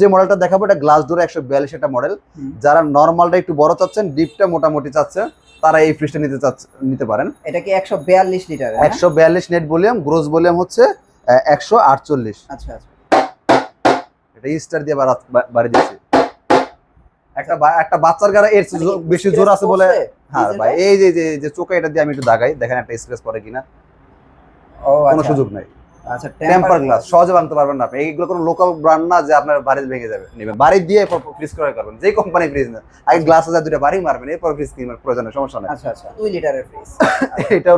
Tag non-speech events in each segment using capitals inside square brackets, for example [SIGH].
যে মডেলটা দেখাবো এটা গ্লাস ডোর একশো বিয়াল্লিশ একটা মডেল যারা নর্মালটা একটু বড় চাচ্ছেন ডিপটা মোটামুটি চাচ্ছে তারা এই ফ্রিজটা নিতে চাচ্ছে নিতে পারেন। এটা কি একশো বিয়াল্লিশ লিটার একশো বিয়াল্লিশ নেট ভলিউম গ্রোস ভলিউম হচ্ছে একশো আটচল্লিশ। আচ্ছা আচ্ছা। এটা স্টার দিয়ে বাড়ি দিচ্ছি একটা বাচ্চার গাড়ি এর মানে বেশি জোর আছে বলে হ্যাঁ ভাই এই যে চোখে এটা দিয়ে আমি একটু দাগাই দেখেন একটা পরে কিনা। কোনো আচ্ছা। সুযোগ নাই। আচ্ছা টেম্পার গ্লাস সহজে ভাঙতে পারবেন না আপনি। এইগুলো কোনো লোকাল ব্র্যান্ড না যে আপনার বাড়ি ভেঙে যাবে। নেবেন। বাড়ি দিয়ে ফ্রিজ ক্রয় করবেন। যে কোম্পানি ফ্রিজ না আগে গ্লাস হাজার দুটো বাড়ি মারবেন এরপর ফ্রিজ কিনবেন প্রয়োজন সমস্যা নেই। আচ্ছা আচ্ছা। দুই লিটারের ফ্রিজ [LAUGHS] এটাও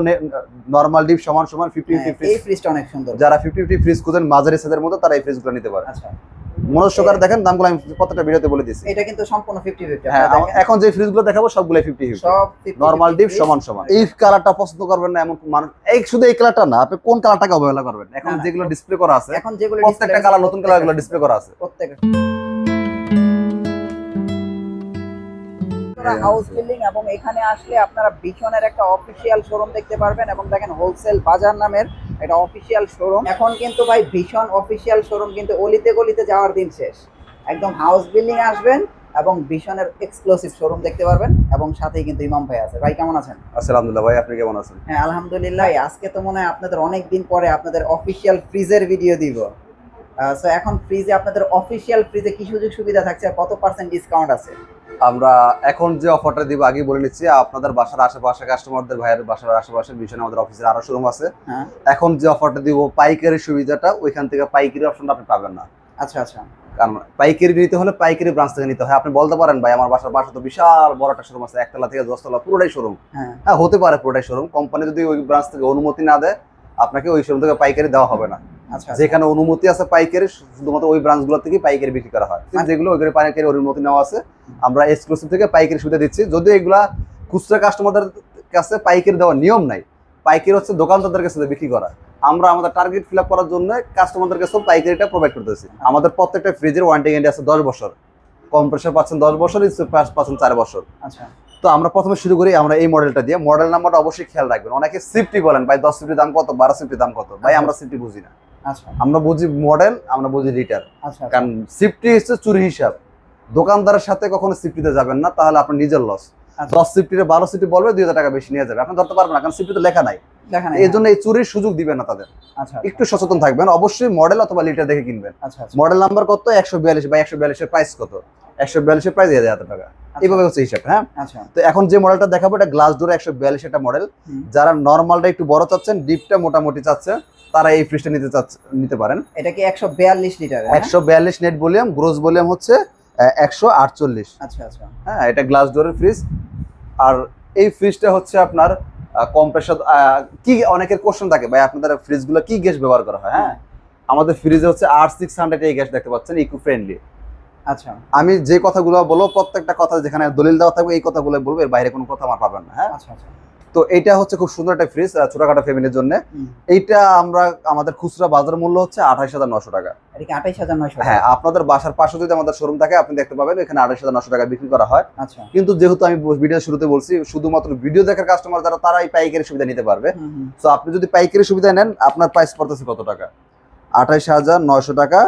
নর্মাল ডিপ সমান সমান ফিফটি ফিফটি এই ফ্রিজ ফ্রিজটা অনেক সুন্দর। যারা ফিফটি ফিফটি ফ্রিজ খুঁজেন মাঝারি সাইজের মতো তারা এই ফ্রিজগুলো নিতে পারে আচ্ছা। মনোস্বকার দেখেন দামগুলো আমি প্রত্যেকটা ভিডিওতে বলে দিচ্ছি এটা কিন্তু সম্পূর্ণ ফিফটি ফিফটি হ্যাঁ আমা- এখন যে ফ্রিজগুলো দেখাবো সবগুলো ফিফটি ফিফটি সব 50 নর্মাল 50 ডিপ সমান সমান। এই কালারটা পছন্দ করবেন না এমন মানুষ এই শুধু এই কালারটা না আপনি কোন কালারটাকে অবহেলা করবেন? এখন। যেগুলো ডিসপ্লে করা আছে এখন যেগুলো প্রত্যেকটা কালার নতুন কালারগুলো ডিসপ্লে করা আছে। প্রত্যেকটা। হাউস বিল্ডিং এবং এখানে আসলে আপনারা বিছনের একটা অফিসিয়াল শোরুম দেখতে পারবেন এবং দেখেন হোলসেল বাজার নামের একটা অফিসিয়াল শোরুম এখন কিন্তু ভাই ভীষণ অফিসিয়াল শোরুম কিন্তু অলিতে গলিতে যাওয়ার দিন শেষ। একদম হাউস বিল্ডিং আসবেন এবং ভীষণের এক্সক্লুসিভ শোরুম দেখতে পারবেন এবং সাথেই কিন্তু ইমাম ভাই আছে। ভাই কেমন আছেন? আলহামদুলিল্লাহ ভাই আপনি কেমন আছেন? হ্যাঁ আলহামদুলিল্লাহ। আজকে তো মনে হয় আপনাদের অনেক দিন পরে আপনাদের অফিসিয়াল ফ্রিজের ভিডিও দিব। সো এখন ফ্রিজে আপনাদের অফিসিয়াল ফ্রিজে কি সুযোগ সুবিধা থাকছে? আর কত পার্সেন্ট ডিসকাউন্ট আছে? আমরা এখন যে অফারটা দিব আগে বলে নিচ্ছি আপনাদের বাসার আশেপাশে কাস্টমারদের ভাইয়ের বাসার আশেপাশে ভীষণ আমাদের অফিসের আরও শোরুম আছে। হ্যাঁ। এখন যে অফারটা দিব পাইকারি সুবিধাটা ওইখান থেকে পাইকারি অপশনটা আপনি পাবেন না। আচ্ছা আচ্ছা। কারণ পাইকারি নিতে হলে পাইকারি ব্রাঞ্চ থেকে নিতে হয়। আপনি বলতে পারেন ভাই আমার বাসার বাসা তো বিশাল বড় একটা শোরুম আছে একতলা থেকে দশতলা পুরোটাই শোরুম হ্যাঁ। হ্যাঁ হতে পারে পুরোটাই শোরুম কোম্পানি যদি ওই ব্রাঞ্চ থেকে অনুমতি না দেয় আপনাকে ওই শোরুম থেকে পাইকারি দেওয়া হবে না। যেখানে অনুমতি আছে পাইকারি শুধুমাত্র ওই ব্রাঞ্চগুলো থেকে পাইকারি বিক্রি করা হয়। মানে- যেগুলো ওইখানে পাইকারি অনুমতি নেওয়া আছে আমরা এক্সক্লুসিভ থেকে পাইকারি সুবিধা দিচ্ছি। যদিও এগুলা খুচরা কাস্টমারদের কাছে পাইকারি দেওয়ার নিয়ম নাই পাইকারি হচ্ছে দোকানদারদের কাছে বিক্রি করা। আমরা আমাদের টার্গেট ফিল করার জন্য কাস্টমারদের কাছে পাইকারিটা প্রোভাইড করতেছি আমাদের প্রত্যেকটা ফ্রিজের ওয়ারেন্টি গ্যারান্টি আছে দশ বছর। কম্প্রেসার পাচ্ছেন দশ বছর পাচ্ছেন চার বছর। আচ্ছা। তো আমরা প্রথমে শুরু করি আমরা এই মডেলটা দিয়ে। মডেল নাম্বারটা অবশ্যই খেয়াল রাখবেন। অনেকে সিফটি বলেন ভাই দশ সিফটি দাম কত? বারো সিফটি দাম কত? ভাই আমরা সিফটি বুঝি না। আচ্ছা আমরা বুঝি মডেল আমরা বুঝি লিটার আচ্ছা কারণ সিফটি হচ্ছে চুরি হিসাব। দোকানদারের সাথে কখনো সিফটিতে যাবেন না তাহলে আপনার নিজের লস আচ্ছা। দশ সিফটিতে বারো সিফটি বলবে দুই হাজার টাকা বেশি নিয়ে যাবে। আপনি ধরতে পারবেন না কারণ সিফটিতে লেখা নাই। এই জন্য এই চুরির সুযোগ দিবেন না তাদের। আচ্ছা একটু সচেতন থাকবেন। অবশ্যই মডেল অথবা লিটার দেখে কিনবেন। আচ্ছা আচ্ছা। মডেল নাম্বার কত? একশো বিয়াল্লিশ বা একশো বিয়াল্লিশের প্রাইস কত? একশো বিয়াল্লিশের প্রাইস এক হাজার টাকা। এইভাবে হচ্ছে হিসাব হ্যাঁ? আচ্ছা। তো এখন যে মডেলটা দেখাবো এটা গ্লাস ডোর একশো বিয়াল্লিশ একটা মডেল যারা নর্মালটা একটু বড় চাচ্ছেন ডিপটা মোটামুটি চাচ্ছে তারা এই ফ্রিজটা নিতে চাচ্ছে নিতে পারেন। এটা কি একশো বিয়াল্লিশ লিটার একশো বিয়াল্লিশ নেট ভলিউম গ্রোস ভলিউম হচ্ছে একশো আটচল্লিশ। আচ্ছা আচ্ছা। হ্যাঁ এটা গ্লাস ডোরের ফ্রিজ আর এই ফ্রিজটা হচ্ছে আপনার কম্প্রেসার কি অনেকের কোশ্চেন থাকে ভাই আপনাদের ফ্রিজগুলো কি গ্যাস ব্যবহার করা হয় হ্যাঁ? আমাদের ফ্রিজে হচ্ছে আর সিক্স হান্ড্রেড এই গ্যাস দেখতে পাচ্ছেন ইকো ফ্রেন্ডলি আচ্ছা। আমি যে কথাগুলো বলব প্রত্যেকটা কথা যেখানে দলিল দেওয়া থাকবে এই কথাগুলো বলব এর বাইরে কোনো কথা আমার পাবেন না হ্যাঁ? আচ্ছা আচ্ছা। তো এটা হচ্ছে খুব সুন্দর একটা ফ্রিজ ছোটখাটো ফ্যামিলির জন্য। এইটা আমরা আমাদের খুচরা বাজার মূল্য হচ্ছে আঠাইশ হাজার নশো টাকা। হ্যাঁ আপনাদের বাসার পাশে যদি আমাদের শোরুম থাকে আপনি দেখতে পাবেন এখানে আঠাইশ হাজার নশো টাকা বিক্রি করা হয়। আচ্ছা। কিন্তু যেহেতু আমি ভিডিও শুরুতে বলছি শুধুমাত্র ভিডিও দেখার কাস্টমার যারা তারা এই পাইকারি সুবিধা নিতে পারবে। তো আপনি যদি পাইকারি সুবিধা নেন আপনার প্রাইস পড়তেছে কত টাকা? আঠাইশ হাজার নয়শো টাকা।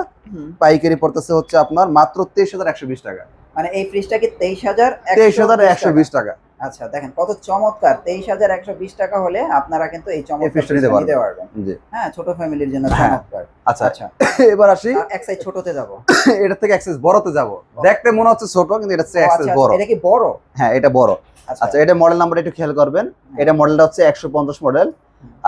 পাইকারি পড়তেছে হচ্ছে আপনার মাত্র তেইশ হাজার একশো বিশ টাকা। মানে এই ফ্রিজটা কি তেইশ হাজার তেইশ হাজার একশো বিশ টাকা? আচ্ছা দেখেন কত চমৎকার। তেইশ হাজার একশো বিশ টাকা হলে আপনারা কিন্তু এই চমৎকার নিতে পারবেন। হ্যাঁ ছোট ফ্যামিলির জন্য হ্যাঁ। চমৎকার। আচ্ছা। আচ্ছা। [COUGHS] এবার আসি। এক সাইড ছোটতে যাব। [COUGHS] এটা থেকে অ্যাক্সেস বড়তে যাব। দেখতে মনে হচ্ছে ছোট কিন্তু এটা হচ্ছে ও, আচ্ছা, বড়। এটা কি বড়? হ্যাঁ এটা বড়। আচ্ছা। আচ্ছা এটা মডেল নাম্বার একটু খেয়াল করবেন। এটা মডেলটা হচ্ছে একশো পঞ্চাশ মডেল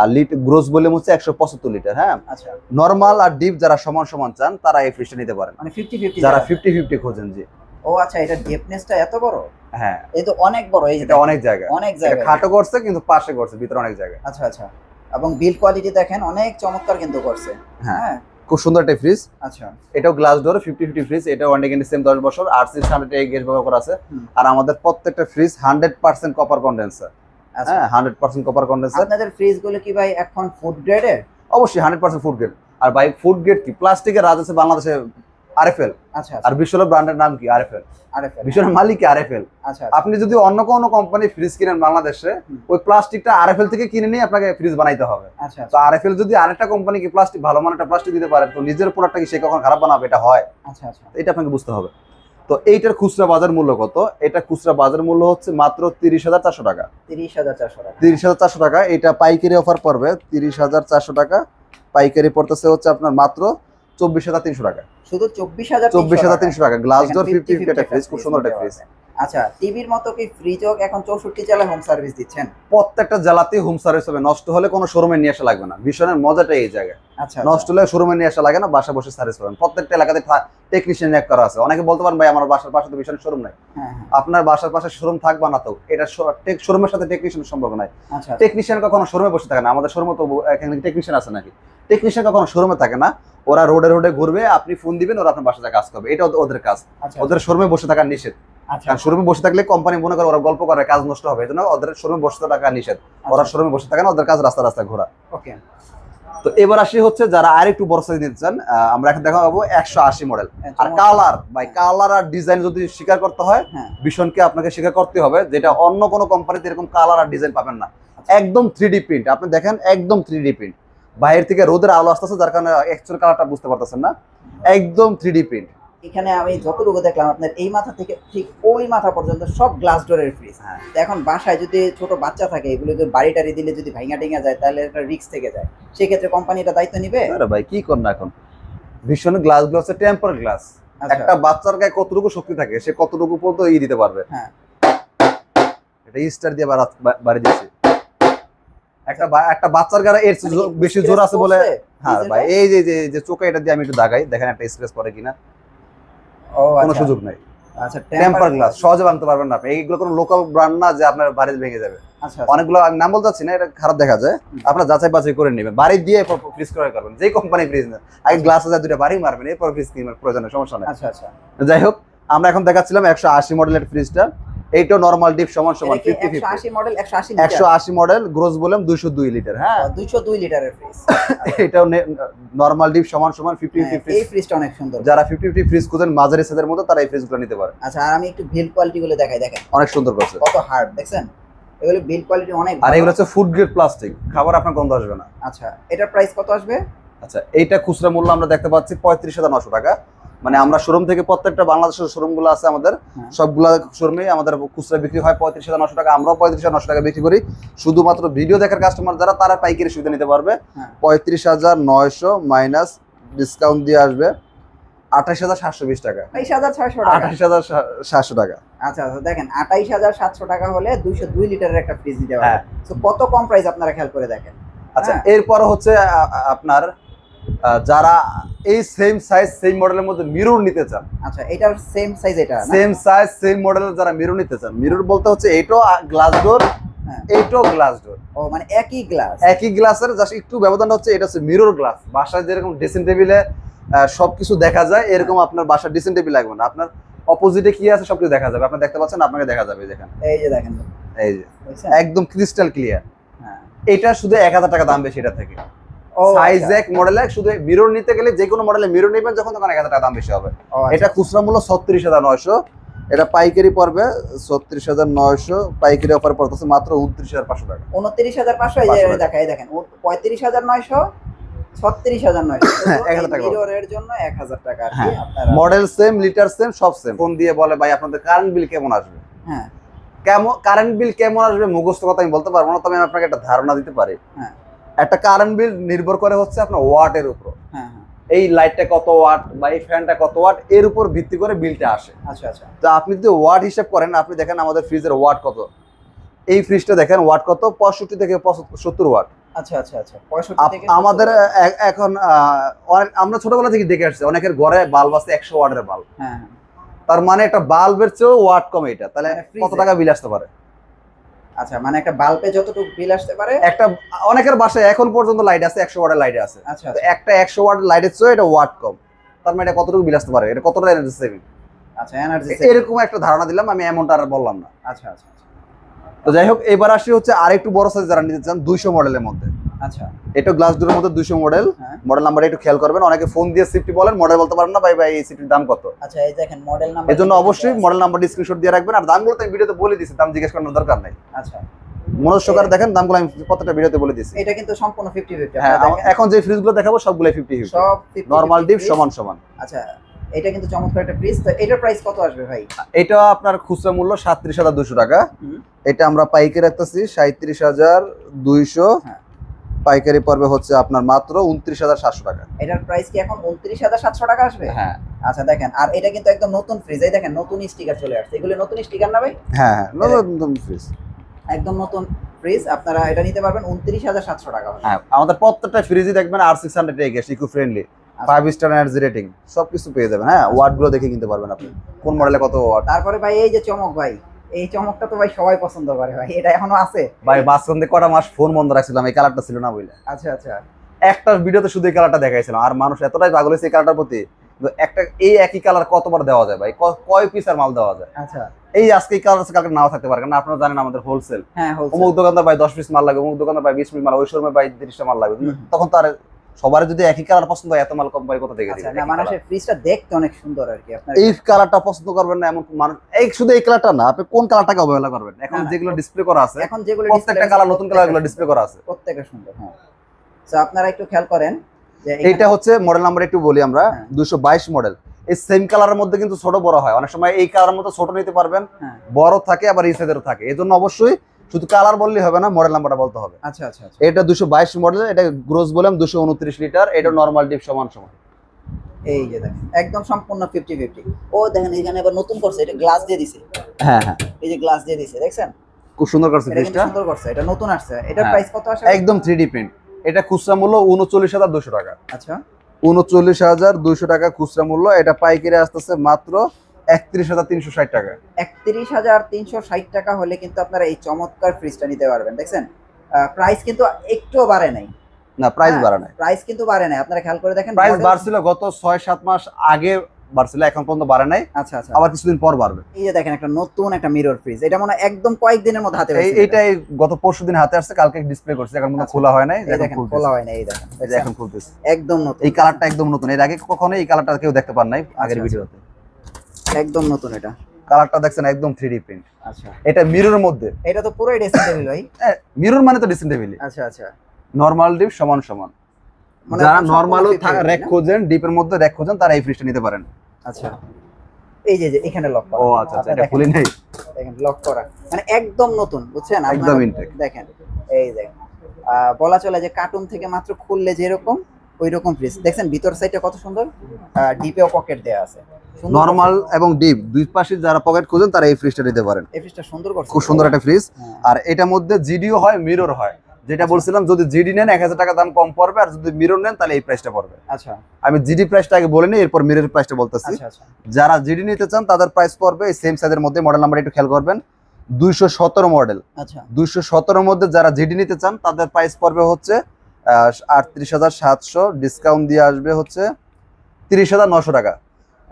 আর লিট গ্রোস ভলিউম হচ্ছে একশো পঁচাত্তর লিটার হ্যাঁ? আচ্ছা। নর্মাল আর ডিপ যারা সমান সমান চান তারা এই ফ্রিজটা নিতে পারেন। মানে ফিফটি ফিফটি যারা ফিফটি ফিফটি খোঁজেন জি। ও আচ্ছা এটা ডেপনেসটা এত বড়? হ্যাঁ। এই তো অনেক বড় এই এটা অনেক জায়গা। অনেক জায়গা খাটো করছে কিন্তু পাশে করছে ভিতরে অনেক জায়গা। আচ্ছা আচ্ছা। এবং বিল কোয়ালিটি দেখেন অনেক চমৎকার কিন্তু করছে। হ্যাঁ। হ্যাঁ। খুব সুন্দর একটা ফ্রিজ আচ্ছা। এটাও glass door fifty fifty fridge এটা ওয়ান সেম দশ বছর। আর সিক্স হান্ড্রেড গ্যাস ব্যবহার করা আছে। আর আমাদের প্রত্যেকটা fridge hundred percent copper condenser আচ্ছা হ্যাঁ হান্ড্রেড পার্সেন্ট কপার কন্ডেন্সার আপনাদের কি ভাই এখন ফুড গ্রেডের অবশ্যই হান্ড্রেড পার্সেন্ট ফুড গ্রেড আর ভাই ফুড গ্রেড কি? প্লাস্টিকের রাজ আছে বাংলাদেশে আরএফএল আচ্ছা আর বিশ্বলের ব্র্যান্ডের নাম কি? আরএফএল আরএফএল বিশ্বলের মালিক আরএফএল আচ্ছা আপনি যদি অন্য কোনো কোম্পানি ফ্রিজ কিনেন বাংলাদেশে ওই প্লাস্টিকটা আরএফএল থেকে কিনে নিয়ে আপনাকে ফ্রিজ বানাইতে হবে। আচ্ছা তো আরএফএল যদি আরেকটা কোম্পানিকে প্লাস্টিক ভালো মানের প্লাস্টিক দিতে পারে তো নিজের প্রোডাক্টটা কি সে কখন খারাপ বানাবে? এটা হয়। আচ্ছা আচ্ছা। এটা আপনাকে বুঝতে হবে। তো এইটার খুচরা বাজার মূল্য কত? এটা খুচরা বাজার মূল্য হচ্ছে মাত্র তিরিশ হাজার চারশো টাকা। তিরিশ হাজার চারশো টাকা। তিরিশ হাজার চারশো টাকা এটা পাইকারি অফার পড়বে। তিরিশ হাজার চারশো টাকা পাইকারি পড়তেছে হচ্ছে আপনার মাত্র চব্বিশ হাজার তিনশো টাকা। শুধু চব্বিশ হাজার চব্বিশ হাজার তিনশো টাকা। গ্লাস ডোর 50 ফিফটি 50 একটা ফ্রিজ খুব সুন্দর একটা ফ্রিজ। আচ্ছা টিভির মতো কি ফ্রিজও এখন চৌষট্টি জেলায় হোম সার্ভিস দিচ্ছেন? প্রত্যেকটা জেলাতেই হোম সার্ভিস হবে। নষ্ট হলে কোনো শোরুমে নিয়ে আসা লাগবে না। ভীষণের মজাটা এই জায়গায়। আচ্ছা নষ্ট হলে শোরুমে নিয়ে আসা লাগে না বাসা বসে সার্ভিস পাবেন প্রত্যেকটা এলাকাতে টেকনিশিয়ান এক করা আছে। অনেকে বলতে পারেন ভাই আমার বাসার পাশে তো ভীষণ শোরুম নাই। হ্যাঁ হ্যাঁ। আপনার বাসার পাশে শোরুম থাকবা না তো। এটা শোরুমের সাথে টেকনিশিয়ানের সম্পর্ক নাই। আচ্ছা। টেকনিশিয়ান কখনো শোরুমে বসে থাকে না। আমাদের শোরুমে তো এখানে টেকনিশিয়ান আছে নাকি? টেকনিশিয়ান কখনো শোরুমে থাকে না। ওরা রোডে রোডে ঘুরবে আপনি ফোন দিবেন ওরা আপনার বাসায় কাজ করবে। এটা ওদের- কাজ। আচ্ছা ওদের শোরুমে বসে থাকা নিষেধ। আচ্ছা কারণ শোরুমে বসে থাকলে কোম্পানি মনে করে ওরা গল্প করে কাজ নষ্ট হবে। এই জন্য ওদের শোরুমে বসে থাকা নিষেধ। ওরা আচ্ছা শোরুমে বসে থাকে না ওদের কাজ রাস্তা রাস্তা ঘোরা। ওকে। তো এবার আসি হচ্ছে যারা আর একটু বড় সাইজ নিতে চান আমরা এখন দেখা পাবো একশো আশি মডেল আর কালার ভাই কালার আর ডিজাইন যদি স্বীকার করতে হয় হ্যাঁ। ভীষণকে আপনাকে স্বীকার করতে হবে যেটা অন্য কোনো কোম্পানিতে এরকম কালার আর ডিজাইন পাবেন না। একদম থ্রি ডি প্রিন্ট আপনি দেখেন একদম থ্রি ডি প্রিন্ট বাইরের থেকে রোদের আলো আসতেছে যার কারণে অ্যাকচুয়াল কালারটা বুঝতে পারতেছেন না। একদম থ্রি প্রিন্ট এখানে আমি যতটুকু দেখলাম আপনার এই মাথা থেকে ঠিক ওই মাথা পর্যন্ত সব গ্লাস ডোরের ফ্রিজ হ্যাঁ। এখন বাসায় যদি ছোট বাচ্চা থাকে এগুলো যদি বাড়ি টাড়ি দিলে যদি ভাঙা টেঙা যায় তাহলে একটা রিস্ক থেকে যায়। সেক্ষেত্রে কোম্পানি এটা দায়িত্ব নিবে? আরে ভাই কি করেন এখন? ভীষণ গ্লাসগুলো হচ্ছে টেম্পার গ্লাস আচ্ছা। একটা বাচ্চার গায়ে কতটুকু শক্তি থাকে সে কতটুকু পর্যন্ত ই দিতে পারবে? হ্যাঁ। এটা স্টার দিয়ে বাড়ি দিয়েছে। একটা একটা বাচ্চার এর বেশি জোর আছে বলে মানে হ্যাঁ ভাই এই যে চোখে এটা দিয়ে আমি একটু দাগাই দেখেন একটা স্পেস পরে কিনা। কোনো আচ্ছা। সুযোগ নাই। আচ্ছা টেম্পার গ্লাস সহজে ভাঙতে পারবেন না আপনি। এইগুলো কোনো লোকাল ব্র্যান্ড না যে আপনার ভেঙে যাবে। আচ্ছা অনেকগুলো আমি নাম বলতে না এটা খারাপ দেখা যায়। আপনার যাচাই বাছাই করে নেবেন। বাড়ি দিয়ে ফ্রিজ করে করবেন যে কোম্পানি ফ্রিজ না আগে গ্লাস আছে দুটো বাড়ি মারবেন এরপর ফ্রিজ কিনবেন প্রয়োজনে সমস্যা নেই। আচ্ছা আচ্ছা। যাই হোক আমরা এখন দেখাচ্ছিলাম একশো আশি মডেলের ফ্রিজটা এইটাও নরমাল ডিপ সমান সমান ফিফটি একশো ফিফটি আশি মডেল একশো আশি একশো আশি মডেল গ্রোস দুইশো দুই লিটার হ্যাঁ? দুইশো দুই লিটারের ফ্রিজ [LAUGHS] এটাও নর্মাল ডিপ সমান সমান ফিফটি ফিফটি হ্যাঁ, এই ফ্রিজটা অনেক সুন্দর। যারা ফিফটি ফিফটি ফ্রিজ খুঁজেন মাঝারি সাইজের মধ্যে তারা এই ফ্রিজগুলো নিতে পারে আচ্ছা আর আমি একটু বিল কোয়ালিটি গুলো দেখাই দেখেন। অনেক সুন্দর করছে কত হার্ড দেখছেন? এগুলো বিল কোয়ালিটি অনেক আর এগুলো হচ্ছে ফুড গ্রেড প্লাস্টিক খাবার আপনার গন্ধ আসবে না। আচ্ছা এটার প্রাইস কত আসবে? আচ্ছা এইটা খুচরা মূল্য আমরা দেখতে পাচ্ছি পঁয়ত্রিশ হাজার নশো টাকা। মানে আমরা শোরুম থেকে প্রত্যেকটা বাংলাদেশের শোরুমগুলো আছে আমাদের। হ্যাঁ। সবগুলা শোরুমে আমাদের খুচরা বিক্রি হয় পঁয়ত্রিশ হাজার নশো টাকা। আমরাও পঁয়ত্রিশ হাজার নশো টাকা বিক্রি করি। শুধুমাত্র ভিডিও দেখার কাস্টমার যারা তারা পাইকারি সুবিধা নিতে পারবে। হ্যাঁ। পঁয়ত্রিশ হাজার নয়শো মাইনাস ডিসকাউন্ট দিয়ে আসবে আঠাশ হাজার সাতশো বিশ টাকা। হাজার ছয়শো আঠাশ হাজার সাতশো টাকা। আচ্ছা আচ্ছা দেখেন আঠাইশ হাজার সাতশো টাকা হলে দুইশো দুই লিটারের একটা ফ্রিজ দিতে হ্যাঁ। তো কত কম প্রাইস আপনারা খেয়াল করে দেখেন। আচ্ছা। এরপর হচ্ছে আপনার যারা এই সেম সাইজ সেম মডেলের মধ্যে মিরর নিতে চান। আচ্ছা এটার সেম সাইজ এটা? সেম সাইজ সেম মডেলের যারা মিরর নিতে চান। মিরর বলতে হচ্ছে এইটাও গ্লাস ডোর হ্যাঁ। এইটাও গ্লাস ডোর ও মানে একই গ্লাস একই গ্লাসের জাস্ট একটু ব্যবধানটা হচ্ছে এটা হচ্ছে মিরর গ্লাস বাসায় যেরকম ড্রেসিং টেবিলে সবকিছু দেখা যায় এরকম আপনার বাসার ড্রেসিং টেবিল লাগবে না। আপনার অপোজিটে কি আছে সবকিছু দেখা যাবে। আপনি দেখতে পাচ্ছেন আপনাকে দেখা যাবে যেখানে। এই যে দেখেন। এই যে। একদম ক্রিস্টাল ক্লিয়ার হ্যাঁ। এটা শুধু এক হাজার টাকা দাম বেশি এটা থেকে। সাইজ আচ্ছা। এক মডেল এক শুধু মিরর নিতে গেলে যে কোনো মডেলে মিরর নেবেন যখন তখন এক হাজার টাকা দাম বেশি হবে আচ্ছা। এটা খুচরা মূল্য ছত্রিশ হাজার নয়শো এটা পাইকারি পড়বে ছত্রিশ হাজার নয়শো পাইকারি অফার পড়তেছে মাত্র উনত্রিশ হাজার পাঁচশো টাকা উনত্রিশ হাজার পাঁচশো এই যে 500 টাকা। দেখা এই দেখেন পঁয়ত্রিশ হাজার নয়শো ছত্রিশ হাজার [LAUGHS] এক হাজার টাকা। জন্য এক হাজার টাকা হ্যাঁ। মডেল সেম লিটার সেম সব সেম ফোন দিয়ে বলে ভাই আপনাদের কারেন্ট বিল কেমন আসবে হ্যাঁ কেমন কারেন্ট বিল কেমন আসবে মুখস্থ কথা আমি বলতে পারব না তবে আমি আপনাকে একটা ধারণা দিতে পারি হ্যাঁ। একটা কারেন্ট বিল নির্ভর করে হচ্ছে আপনার ওয়াটের উপর। হ্যাঁ হ্যাঁ। এই লাইটটা কত ওয়াট বা এই ফ্যানটা কত ওয়াট এর উপর ভিত্তি করে বিলটা আসে। আচ্ছা আচ্ছা। তো আপনি যদি ওয়াট হিসাব করেন আপনি দেখেন আমাদের ফ্রিজের ওয়াট কত। এই ফ্রিজটা দেখেন ওয়াট কত? পঁয়ষট্টি থেকে সত্তর ওয়াট আচ্ছা আচ্ছা আচ্ছা। আমাদের এখন আমরা ছোটবেলা থেকে দেখে আসছি অনেকের ঘরে বাল্ব আছে একশো ওয়াটের বাল্ব হ্যাঁ। তার মানে একটা বাল্বের চেয়েও ওয়াট কম এটা। তাহলে মানে কত টাকা বিল আসতে পারে? আচ্ছা মানে একটা বাল্বে যতটুকু বিল আসতে পারে? একটা অনেকের বাসায় এখন পর্যন্ত লাইট আছে একশো ওয়াটের লাইট আছে। আচ্ছা আচ্ছা। একটা একশো ওয়াটের লাইটের চেয়ে এটা ওয়াট কম। তার মানে এটা কতটুকু বিল আসতে পারে? এটা কতটা এনার্জি সেভিং আচ্ছা এনার্জি এরকম একটা ধারণা দিলাম আমি এমনটা আর বললাম না। আচ্ছা আচ্ছা আচ্ছা। তো যাই হোক এবার আসি হচ্ছে আরেকটু বড় সাইজ যারা নিতে চান দুইশো মডেলের মধ্যে। আচ্ছা। এটা গ্লাস ডোরের মধ্যে দুইশো মডেল মডেল নাম্বার একটু খেয়াল করবেন অনেকে ফোন দিয়ে সিফটি বলেন মডেল বলতে পারেন না ভাই ভাই এই সিফটির দাম কত? আচ্ছা এই দেখেন মডেল নাম্বার অবশ্যই মডেল নাম্বার স্ক্রিনশট দিয়ে রাখবেন আর দামগুলো তো আমি ভিডিওতে বলে দিচ্ছি দাম জিজ্ঞেস করানোর দরকার নাই। আচ্ছা। মনোজ সহকারে দেখেন দামগুলো আমি প্রত্যেকটা ভিডিওতে বলে দিচ্ছি এটা কিন্তু সম্পূর্ণ 50 50 হ্যাঁ এখন যে ফ্রিজগুলো দেখাবো সবগুলো সব 50 নর্মাল 50 ডিপ সমান সমান। আচ্ছা এটা কিন্তু চমৎকার একটা ফ্রিজ তো এটার প্রাইস কত আসবে ভাই? এটা আপনার খুচরা মূল্য সাতত্রিশ হাজার দুশো টাকা। এটা আমরা পাইকে রাখতেছি সাঁত্রিশ হাজার দুইশো। হ্যাঁ। পাইকারি পর্বে হচ্ছে আপনার মাত্র উনত্রিশ হাজার সাতশো টাকা। এটার প্রাইস কি এখন 29700 টাকা আসবে? হ্যাঁ। আচ্ছা দেখেন আর এটা কিন্তু একদম নতুন ফ্রিজ এই দেখেন নতুন স্টিকার চলে আসছে। এগুলো নতুন স্টিকার না ভাই? হ্যাঁ হ্যাঁ নতুন ফ্রিজ একদম নতুন ফ্রিজ আপনারা এটা নিতে পারবেন 29700 টাকা হ্যাঁ আমাদের প্রত্যেকটা ফ্রিজই দেখবেন R six hundred a gas eco friendly. Five star energy rating সব কিছু পেয়ে যাবেন হ্যাঁ ওয়ার্ডগুলো দেখে কিনতে পারবেন আপনি। কোন মডেলে কত ওয়াট তারপরে ভাই এই যে চমক ভাই এই চমকটা তো ভাই সবাই পছন্দ করে ভাই এটা এখনও আছে। ভাই মাঝখান দিয়ে কটা মাস ফোন বন্ধ রাখছিলাম এই কালারটা ছিল না আচ্ছা আচ্ছা। একটা ভিডিওতে শুধু এই কালারটা দেখাইছিলাম আর মানুষ এতটাই পাগল হয়েছে এই কালারটার প্রতি একটা এই একই কালার কতবার দেওয়া যায় ভাই? কয় পিসের মাল দেওয়া যায়? আচ্ছা। এই আজকে কালার কালকে নাও থাকতে পারে কারণ আপনারা জানেন আমাদের হোলসেল হ্যাঁ অমুক দোকানদার ভাই দশ পিস মাল লাগে অমুক দোকানদার ভাই বিশ পিস মাল ওই শোরুমে ভাই তিরিশটা মাল লাগবে। তখন তার সবার যদি একই কালার পছন্দ হয় এত মাল কম ভাই কোথা থেকে আচ্ছা দিবে? না মানুষের ফ্রিজটা দেখতে অনেক সুন্দর আর কি আপনার এই কালারটা পছন্দ করবেন না এমন মানুষ এই শুধু এই কালারটা না আপনি কোন কালারটাকে অবহেলা করবেন? এখন যেগুলো ডিসপ্লে করা আছে এখন যেগুলো প্রত্যেকটা কালার নতুন কালারগুলো ডিসপ্লে করা আছে। প্রত্যেকটা সুন্দর হ্যাঁ। তো আপনারা একটু খেয়াল করেন এইটা হচ্ছে মডেল নাম্বার একটু বলি আমরা হ্যাঁ। দুশো বাইশ মডেল এই সেম কালারের মধ্যে কিন্তু ছোট বড় হয়। অনেক সময় এই কালারের মধ্যে ছোট নিতে পারবেন হ্যাঁ। বড় থাকে আবার এই সাইজেরও থাকে। এই জন্য অবশ্যই শুধু কালার বললেই হবে না মডেল নাম্বারটা বলতে হবে। আচ্ছা আচ্ছা আচ্ছা। এটা দুশো বাইশ মডেল এটা গ্রোস বললাম দুশো উনত্রিশ লিটার এটা নর্মাল ডিপ সমান সমান। এই যে দেখেন একদম সম্পূর্ণ ফিফটি ফিফটি ও দেখেন এখানে নতুন করছে এটা গ্লাস দিয়ে দিছে। হ্যাঁ হ্যাঁ। এই যে গ্লাস দিয়ে দিছে দেখছেন? খুব সুন্দর করছে এটা সুন্দর করছে এটা নতুন আসছে। হ্যাঁ। প্রাইস কত আসে? একদম থ্রি ডি প্রিন্ট এটা খুচরা মূল্য উনচল্লিশ হাজার দুশো টাকা। আচ্ছা। উনচল্লিশ হাজার দুইশো টাকা খুচরা মূল্য। এটা পাইকারি আসতেছে মাত্র একত্রিশ হাজার তিনশো ষাট টাকা। একত্রিশ হাজার তিনশো ষাট টাকা হলে কিন্তু আপনারা এই চমৎকার ফ্রিজটা নিতে পারবেন দেখছেন? প্রাইস কিন্তু একটুও বাড়ে নাই। না প্রাইস হ্যাঁ, বাড়া নাই। প্রাইস কিন্তু বাড়ে নাই। আপনারা খেয়াল করে দেখেন প্রাইস বাড়ছিল গত ছয় সাত মাস আগে বাড়ছিল এখন পর্যন্ত বাড়ে নাই। আচ্ছা আচ্ছা। আবার কিছুদিন পর বাড়বে। এই যে দেখেন একটা নতুন একটা মিরর ফ্রিজ এটা মনে একদম কয়েকদিনের মধ্যে হাতে এইটাই গত পরশু দিন হাতে আসছে কালকে ডিসপ্লে করছে এখন মধ্যে আচ্ছা। খোলা হয় নাই। দেখেন খোলা হয় না এই দেখেন এখন খুলতেছে। একদম নতুন। এই কালারটা একদম নতুন। এর আগে কখনো এই কালারটা কেউ দেখতে পান নাই আগের আচ্ছা, ভিডিওতে। একদম নতুন এটা। কালারটা দেখছেন একদম থ্রি প্রিন্ট আচ্ছা। এটা মিররের মধ্যে। এটা তো পুরোই ড্রেসিং টেবিল ভাই। মিরর মানে তো ডিসেন্ট টেবিল আচ্ছা আচ্ছা। নরমাল ডিপ সমান সমান। মানে যারা নরমালও 50 র্যাক খোঁজেন ডিপের মধ্যে র্যাক খোঁজেন তারা এই ফ্রিজটা নিতে পারেন। আচ্ছা। এই যে যে এখানে লক করা। ও আচ্ছা আচ্ছা এটা খুলি নাই। দেখেন লক করা। মানে একদম নতুন বুঝছেন? একদম ইনটেক দেখেন। এই দেখেন বলা চলে যে কার্টুন থেকে মাত্র খুললে যেরকম ওই রকম ফ্রিজ দেখছেন ভিতর সাইডটা কত সুন্দর? ডিপেও পকেট দেওয়া আছে। নরমাল এবং ডিপ দুই পাশে যারা পকেট খুঁজেন তারা এই ফ্রিজটা নিতে পারেন। এই ফ্রিজটা সুন্দর করছে। খুব সুন্দর একটা ফ্রিজ হ্যাঁ। আর এটার মধ্যে জিডিও হয় মিরর হয়। যেটা বলছিলাম যদি জিডি নেন এক হাজার টাকা দাম কম পড়বে আর যদি মিরর নেন তাহলে এই প্রাইসটা পড়বে। আচ্ছা। আমি জিডি প্রাইসটা আগে বলে নিই এরপর মিরর প্রাইসটা বলতেছি। আচ্ছা আচ্ছা। যারা জিডি নিতে চান তাদের প্রাইস পড়বে এই সেম সাইজের মধ্যে মডেল নাম্বার একটু খেয়াল করবেন দুইশো সতেরো মডেল আচ্ছা। দুইশো সতেরোর মধ্যে যারা জিডি নিতে চান তাদের প্রাইস পড়বে হচ্ছে আটত্রিশ হাজার সাতশো ডিসকাউন্ট দিয়ে আসবে হচ্ছে তিরিশ হাজার নশো টাকা।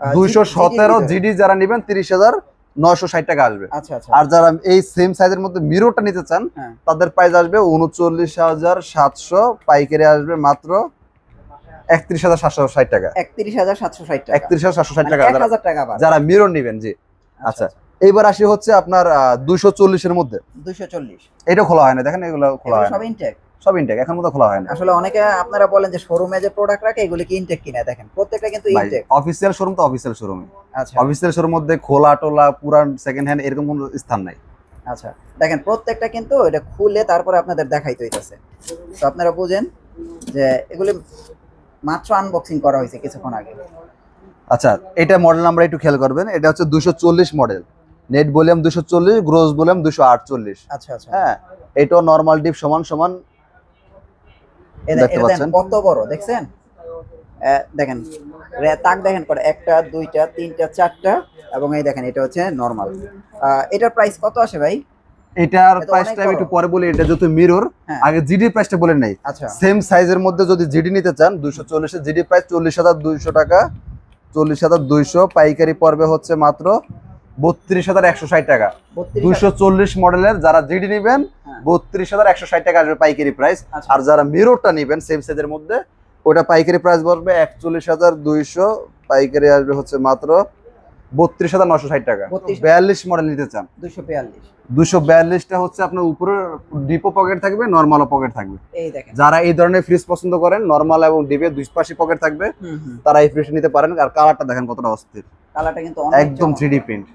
দুইশো সতেরো জিডি যারা নেবেন তিরিশ হাজার নশো ষাট টাকা আসবে। আচ্ছা আচ্ছা। আর যারা এই সেম সাইজের মধ্যে মিরোটা নিতে চান হ্যাঁ। তাদের প্রাইস আসবে উনচল্লিশ হাজার সাতশো পাইকারি আসবে মাত্র একত্রিশ হাজার সাতশো ষাট টাকা। একত্রিশ হাজার সাতশো ষাট টাকা। একত্রিশ হাজার সাতশো ষাট মানে টাকা যারা- হাজার টাকা মিরর নেবেন জি। আচ্ছা এইবার আসি হচ্ছে আপনার দুইশো চল্লিশের মধ্যে। দুইশো চল্লিশ। এটা খোলা হয় না দেখেন এগুলো খোলা হয় সব ইনটেক সব ইনটেক এখন মতো খোলা হয় না আসলে অনেকে আপনারা বলেন যে শোরুমে যে প্রোডাক্ট রাখে এগুলি কি ইনটেক কিনা? দেখেন প্রত্যেকটা কিন্তু ইনটেক অফিসিয়াল শোরুম তো অফিসিয়াল শোরুম আচ্ছা। অফিসিয়াল শোরুম মধ্যে খোলা টোলা পুরান সেকেন্ড হ্যান্ড এরকম কোনো স্থান নাই। আচ্ছা। দেখেন প্রত্যেকটা কিন্তু এটা খুলে তারপরে আপনাদের দেখাইতে হইতেছে তো আপনারা বুঝেন যে এগুলি মাত্র আনবক্সিং করা হয়েছে কিছুক্ষণ আগে। আচ্ছা এটা মডেল নাম্বার একটু খেয়াল করবেন। এটা হচ্ছে দুশো চল্লিশ মডেল নেট ভলিউম দুশো চল্লিশ গ্রোস ভলিউম দুশো আটচল্লিশ। আচ্ছা আচ্ছা। হ্যাঁ এটাও নর্মাল ডিপ সমান সমান দেখতে এটা দেখেন পাচ্ছেন? কত বড় দেখছেন? এ, দেখেন তাক দেখেন করে একটা দুইটা তিনটা চারটা এবং এই দেখেন এটা হচ্ছে নর্মাল এটার প্রাইস কত আসে ভাই? এটার এটা তো প্রাইসটা আমি একটু পরে বলি এটা যেহেতু মিরর হ্যাঁ। আগে জিডি প্রাইসটা বলে নেই। আচ্ছা। সেম সাইজের মধ্যে যদি জিডি নিতে চান দুশো জিডি প্রাইস চল্লিশ হাজার দুইশো টাকা চল্লিশ হাজার দুইশো পাইকারি পর্বে হচ্ছে মাত্র বত্রিশ হাজার একশো ষাট টাকা। 32 দুশো চল্লিশ মডেলের যারা জিডি নেবেন। বত্রিশ হাজার একশো ষাট টাকা আসবে পাইকারি প্রাইস আচ্ছা। আর যারা মিররটা নেবেন সেম সাইজের মধ্যে ওটা পাইকারি প্রাইস পড়বে একচল্লিশ হাজার দুইশো পাইকারি আসবে হচ্ছে মাত্র বত্রিশ হাজার নশো ষাট টাকা। বিয়াল্লিশ মডেল নিতে চান। দুশো বিয়াল্লিশ। দুশো বিয়াল্লিশটা হচ্ছে আপনার উপরে ডিপো পকেট থাকবে নর্মালও পকেট থাকবে। যারা এই ধরনের ফ্রিজ পছন্দ করেন নর্মাল এবং ডিপে দুই পাশে পকেট থাকবে তারা এই ফ্রিজ নিতে পারেন। আর কালারটা দেখেন কতটা অস্থির। কালারটা কিন্তু একদম। থ্রি প্রিন্ট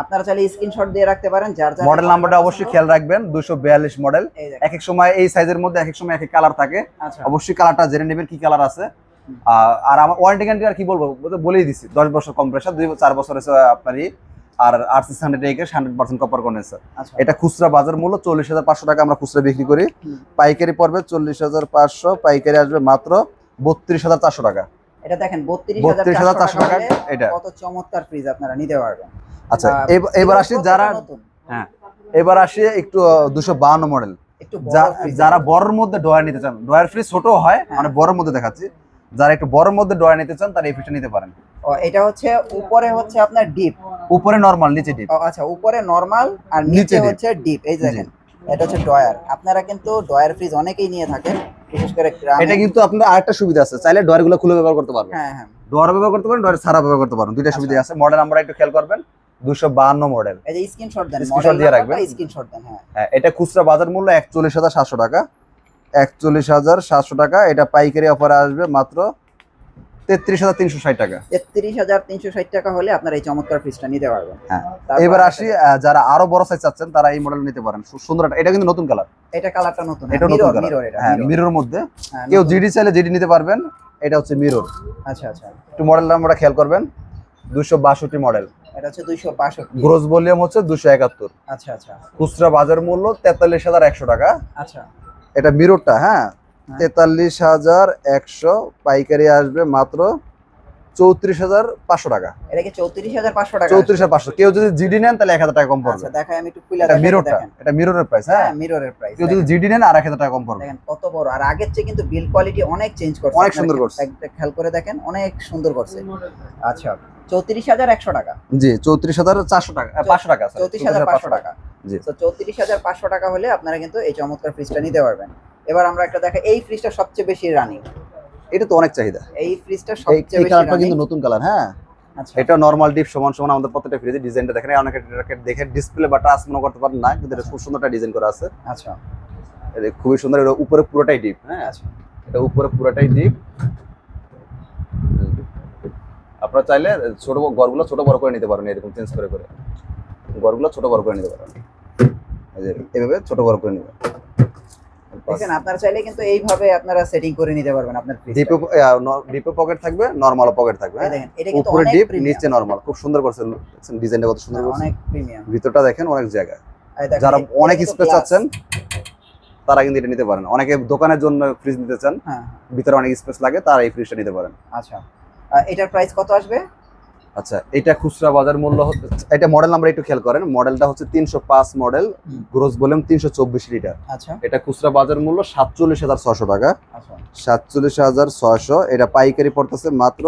আপনারা চাইলে স্ক্রিনশট দিয়ে রাখতে পারেন যার যার মডেল নাম্বারটা অবশ্যই খেয়াল রাখবেন দুশো বিয়াল্লিশ মডেল এক এক সময় এই সাইজের মধ্যে এক এক সময় এক এক কালার থাকে। আচ্ছা। অবশ্যই কালারটা জেনে নেবেন কি কালার আছে। আর আমার ওয়ারেন্টি গ্যারান্টি আর কি বলব? বলেই দিছি দশ বছর কম্প্রেসার দুই চার বছর হচ্ছে আপনারই আর আর সিক্স হান্ড্রেড একের হান্ড্রেড পার্সেন্ট কপার কন্ডেন্সার এটা খুচরা বাজার মূল্য চল্লিশ হাজার পাঁচশো টাকা আমরা খুচরা বিক্রি করি। পাইকারি পর্বে চল্লিশ হাজার পাঁচশো পাইকারি আসবে মাত্র বত্রিশ হাজার চারশো টাকা। এটা দেখেন বত্রিশ হাজার চারশো টাকা এটা কত চমৎকার ফ্রিজ আপনারা নিতে পারবেন। আচ্ছা এবার আসি যারা নতুন? এবার আসি একটু দুশো বাহান্ন মডেল যারা বড়র মধ্যে ডয়ার নিতে চান ডয়ার ফ্রিজ ছোট হয় হ্যাঁ। মানে বড়র মধ্যে দেখাচ্ছি। যারা একটু বড়র মধ্যে ডয়ার নিতে চান তারা এই ফ্রিজটা নিতে পারেন। ও, এটা হচ্ছে উপরে হচ্ছে আপনার ডিপ উপরে নরমাল নিচে ডিপ আচ্ছা উপরে নরমাল আর নিচে হচ্ছে ডিপ এই দেখেন এটা হচ্ছে ডয়ার আপনারা কিন্তু ডয়ার ফ্রিজ অনেকেই নিয়ে থাকেন বিশেষ করে গ্রামে। এটা কিন্তু আপনার আরেকটা সুবিধা আছে চাইলে ডয়ারগুলো খুলে ব্যবহার করতে পারবেন। হ্যাঁ হ্যাঁ। ডয়ার ব্যবহার করতে পারেন ডয়ার ছাড়া ব্যবহার করতে পারেন দুইটা আচ্ছা। সুবিধা আছে। মডেল নাম্বার একটু খেয়াল করবেন দুশো বাহান্ন মডেল। এই যে স্ক্রিনশট দেন মডেল দিয়ে রাখবেন। স্ক্রিনশট দেন হ্যাঁ। হ্যাঁ এটা খুচরা বাজার মূল্য একচল্লিশ হাজার সাতশো টাকা। একচল্লিশ হাজার সাতশো টাকা এটা পাইকারি অফারে আসবে মাত্র তেত্রিশ হাজার তিনশো ষাট টাকা। তেত্রিশ হাজার তিনশো ষাট টাকা হলে আপনারা এই চমৎকার ফ্রিজটা নিতে পারবেন। হ্যাঁ। এবার আসি যারা আরও বড় সাইজ চাচ্ছেন তারা এই মডেল নিতে পারেন। সুন্দর এটা কিন্তু নতুন কালার এটা কালারটা নতুন এটা নতুন কালার হ্যাঁ মিরর মধ্যে। হ্যাঁ, কেউ জিডি চাইলে জিডি নিতে পারবেন। এটা হচ্ছে মিরর আচ্ছা আচ্ছা। একটু মডেল নাম্বারটা খেয়াল করবেন। দুশো বাষট্টি মডেল এটা হচ্ছে দুইশো বাষট্টি। গ্রোস ভলিউম হচ্ছে আচ্ছা আচ্ছা। খুচরা বাজার মূল্য তেতাল্লিশ হাজার একশো টাকা। আচ্ছা। এটা মিররটা হ্যাঁ হ্যাঁ। তেতাল্লিশ হাজার একশো পাইকারি আসবে মাত্র চৌত্রিশ হাজার পাঁচশো টাকা। এটা কি চৌত্রিশ হাজার পাঁচশো টাকা চৌত্রিশ হাজার পাঁচশো। কেউ যদি জিডি নেন তাহলে এক হাজার টাকা কম পড়বে। আচ্ছা দেখাই আমি একটু খুলে এটা মিররটা এটা মিররের প্রাইস হ্যাঁ? হ্যাঁ মিররের প্রাইস কেউ যদি জিডি নেন আর এক হাজার টাকা কম পড়বে। দেখেন কত বড়। আর আগের চেয়ে কিন্তু বিল কোয়ালিটি অনেক চেঞ্জ করছে। অনেক আপনারা সুন্দর করছে। খেয়াল করে দেখেন অনেক সুন্দর করছে। আচ্ছা চৌত্রিশ হাজার একশো টাকা। জি চৌত্রিশ হাজার চারশো টাকা পাঁচশো টাকা চৌত্রিশ হাজার পাঁচশো টাকা। জি। তো চৌত্রিশ হাজার পাঁচশো টাকা হলে আপনারা কিন্তু এই চমৎকার ফ্রিজটা নিতে পারবেন। এবার আমরা একটা দেখা এই ফ্রিজটা সবচেয়ে বেশি রানিং এটা তো অনেক চাহিদা। এই ফ্রিজটা সবচেয়ে বেশি কালারটা কিন্তু নতুন কালার হ্যাঁ। আচ্ছা। এটা নর্মাল ডিপ সমান সমান আমাদের প্রত্যেকটা ফ্রিজে ডিজাইনটা দেখেন। অনেকে এটাকে দেখে ডিসপ্লে বা টাচ মনে করতে পারেন না কিন্তু এটা খুব সুন্দর একটা ডিজাইন করা আছে। আচ্ছা। এটা খুবই সুন্দর এটা উপরে পুরোটাই ডিপ হ্যাঁ। আচ্ছা। এটা উপরে পুরোটাই ডিপ আপনারা চাইলে ছোট ঘরগুলো ছোট বড় করে নিতে পারেন এরকম চেঞ্জ করে করে। ঘরগুলো ছোট বড় করে নিতে পারেন। এই যে এভাবে ছোট বড় করে নেবেন। দেখেন আপনারা চাইলে কিন্তু এইভাবে আপনারা সেটিং করে নিতে পারবেন আপনার ডিপে ডিপে পকেট থাকবে নর্মাল পকেট থাকবে হ্যাঁ? দেখেন এটা কিন্তু উপরে ডিপ নিচে নর্মাল খুব সুন্দর করছে ডিজাইনটা কত সুন্দর করছে। অনেক প্রিমিয়াম ভিতরটা দেখেন অনেক জায়গা যারা অনেক স্পেস চাচ্ছেন তারা কিন্তু এটা নিতে পারেন। অনেকে দোকানের জন্য ফ্রিজ নিতে চান হ্যাঁ ভিতরে অনেক স্পেস লাগে তারা এই ফ্রিজটা নিতে পারেন। আচ্ছা। এটার প্রাইস কত আসবে? আচ্ছা এটা খুচরা বাজার মূল্য হচ্ছে এটা মডেল নাম্বার একটু খেয়াল করেন। মডেলটা হচ্ছে তিনশো পাঁচ মডেল গ্রোস বলেন তিনশো চব্বিশ লিটার আচ্ছা। এটা খুচরা বাজার মূল্য সাতচল্লিশ হাজার ছশো টাকা। আচ্ছা। সাতচল্লিশ হাজার ছয়শো এটা পাইকারি পড়তেছে মাত্র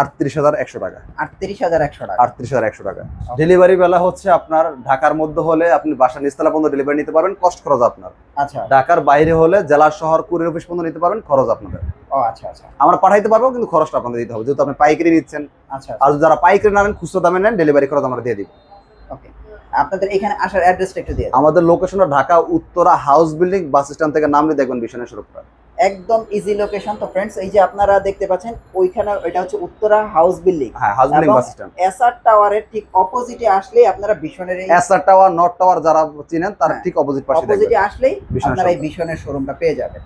আটত্রিশ হাজার একশো টাকা। আটত্রিশ হাজার একশো টাকা। আটত্রিশ হাজার একশো টাকা। ডেলিভারি বেলা হচ্ছে আপনার ঢাকার মধ্যে হলে আপনি বাসা নিস্তলা পর্যন্ত ডেলিভারি নিতে পারবেন কষ্ট খরচ আপনার। আচ্ছা। ঢাকার বাইরে হলে জেলা শহর কুরিয়ার অফিস পর্যন্ত নিতে পারবেন খরচ আপনাদের। ও আচ্ছা আচ্ছা। আমরা পাঠাইতে পারব কিন্তু খরচটা আপনাদের দিতে হবে। যেহেতু আপনি পাইকারি নিচ্ছেন আচ্ছা আর যারা পাইকারি না নেন খুচরো দামে নেন ডেলিভারি খরচ আমরা দিয়ে দিব। ওকে। আপনাদের এখানে আসার অ্যাড্রেসটা একটু দিয়ে আমাদের লোকেশনটা Dhaka Uttara house building bus stand থেকে নামলে দেখবেন বিশনের সড়কটা একদম ইজি লোকেশন তো ফ্রেন্ডস এই যে আপনারা দেখতে পাচ্ছেন ওইখানে এটা হচ্ছে উত্তরা হাউস বিল্ডিং হ্যাঁ house building bus stand SR টাওয়ারের ঠিক অপোজিটে আসলেই আপনারা বিশনের এই এসআর টাওয়ার নর্থ টাওয়ার যারা চিনেন তার হ্যাঁ। ঠিক অপোজিট পাশে অপোজিটে দেখবেন আসলেই বিশনের আপনারা এই। বিশনের শোরুমটা পেয়ে যাবেন